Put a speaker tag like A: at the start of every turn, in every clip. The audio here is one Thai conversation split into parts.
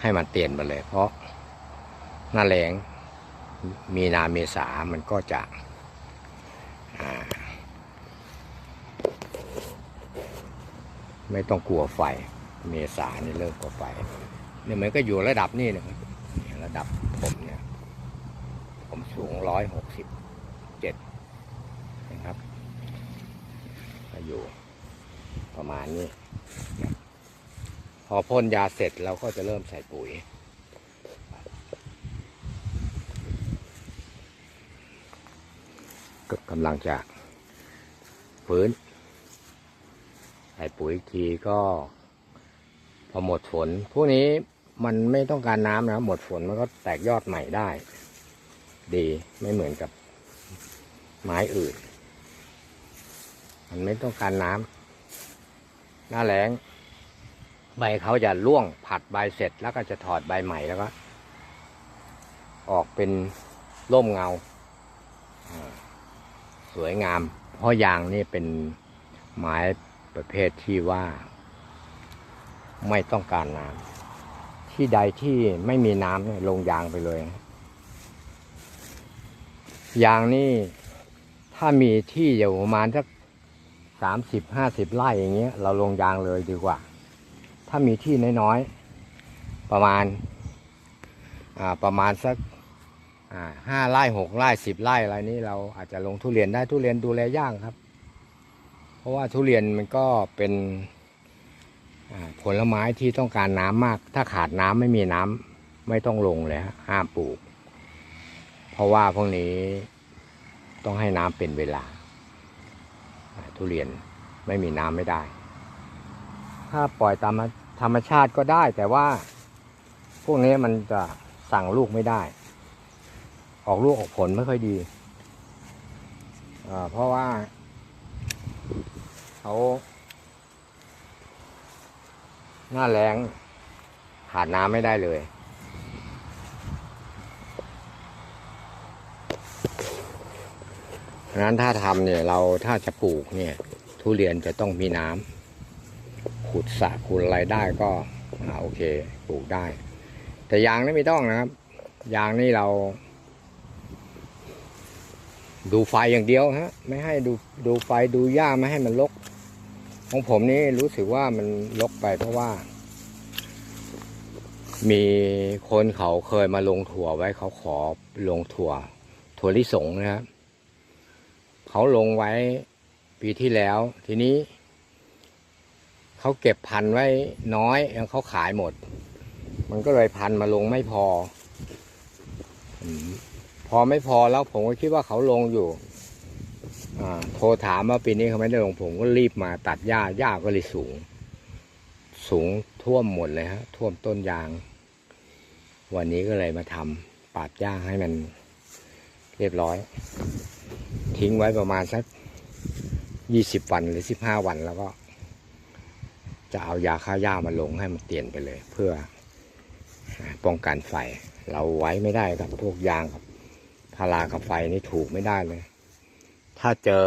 A: ให้มันเตียนไปเลย เพราะหน้าแรงมีนาเมษามันก็จะไม่ต้องกลัวไฟ เมษานี่เลิกกลัวไฟเนี่ยมันก็อยู่ระดับนี้นะครับระดับผมเนี่ย ผมสูงร้อยหกสิบเจ็ดนะครับก็อยู่ประมาณนี้ อพ่นยาเสร็จเราก็จะเริ่มใส่ปุ๋ย ก็กำลังจะฟื้น ใส่ปุ๋ยทีก็ พอหมดฝน พวกนี้มันไม่ต้องการน้ำนะ หมดฝนมันก็แตกยอดใหม่ได้ ดีไม่เหมือนกับไม้อื่น มันไม่ต้องการน้ำหน้าแล้ง ใบเขาจะร่วงผัดใบเสร็จแล้วก็จะถอดใบใหม่แล้วก็ ออกเป็นร่มเงา สวยงาม เพราะยางนี่เป็นไม้ประเภทที่ว่า ไม่ต้องการน้ำที่ใดที่ไม่มีน้ำเนี่ยลงยางไปเลย ยางนี่ถ้ามีที่อยู่ประมาณสักสามสิบห้าสิบไร่อย่างเงี้ย เราลงยางเลยดีกว่า ถ้ามีที่น้อยๆ ประมาณประมาณสักห้าไร่หกไร่สิบไร่อะไรนี้เราอาจจะลงทุเรียนได้ทุเรียนดูแลยากครับ เพราะว่าทุเรียนมันก็เป็นผลไม้ที่ต้องการน้ำมาก ถ้าขาดน้ำไม่มีน้ำไม่ต้องลงเลยห้ามปลูก เพราะว่าพวกนี้ต้องให้น้ำเป็นเวลาอ่าทุเรียนไม่มีน้ำไม่ได้ ถ้าปล่อยตาม ธรรมชาติก็ได้ แต่ว่า พวกนี้มันจะสั่งลูกไม่ได้ ออกลูกออกผลไม่ค่อยดีเพราะว่าเขาหน้าแรงขาดน้ำไม่ได้เลยเพราะฉะนั้นถ้าทำเนี่ยเราถ้าจะปลูกเนี่ย ทุเรียนจะต้องมีน้ำ ขุดสระขุดอะไรได้ก็อ่าโอเคปลูกได้ แต่ยางนี่ไม่ต้องนะครับ ยางนี่เรา ดูไฟอย่างเดียวฮะ ไม่ให้ดูดูไฟดูหญ้าไม่ให้มันรกของผมนี่รู้สึกว่ามันรกไปเพราะว่า มีคนเขาเคยมาลงถั่วไว้เขาขอลงถั่ว ถั่วลิสงนะครับเขาลงไว้ปีที่แล้ว ทีนี้ เขาเก็บพันธุ์ไว้น้อยแล้วเขาขายหมด มันก็เลยพันธุ์มาลงไม่พอ พอไม่พอแล้วผมก็คิดว่าเขาลงอยู่โทรถามว่าปีนี้เขาไม่ได้ลงผมก็รีบมาตัดหญ้าหญ้าก็เลยสูง สูงท่วมหมดเลยฮะท่วมต้นยาง วันนี้ก็เลยมาทำปาดหญ้าให้มันเรียบร้อย ทิ้งไว้ประมาณสักยี่สิบวันหรือสิบห้าวันแล้วก็ จะเอายาฆ่าหญ้ามาลงให้มันเตียนไปเลย เพื่อป้องกันไฟ เราไว้ไม่ได้ครับพวกยางกับพารากับไฟนี่ถูกไม่ได้เลย ถ้าเจอ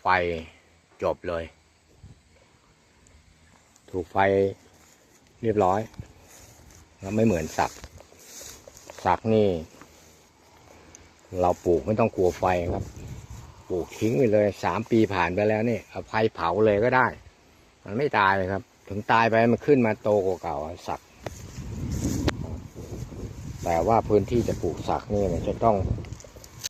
A: ไฟจบเลย ถูกไฟเรียบร้อย แล้วไม่เหมือนสัก สักนี่ เราปลูกไม่ต้องกลัวไฟครับ ปลูกทิ้งไปเลยสามปีผ่านไปแล้วนี่เอาไฟเผาเลยก็ได้ มันไม่ตายเลยครับ ถึงตายไปมันขึ้นมาโตกว่าเก่าสัก แต่ว่าพื้นที่จะปลูกสักนี่มันจะต้อง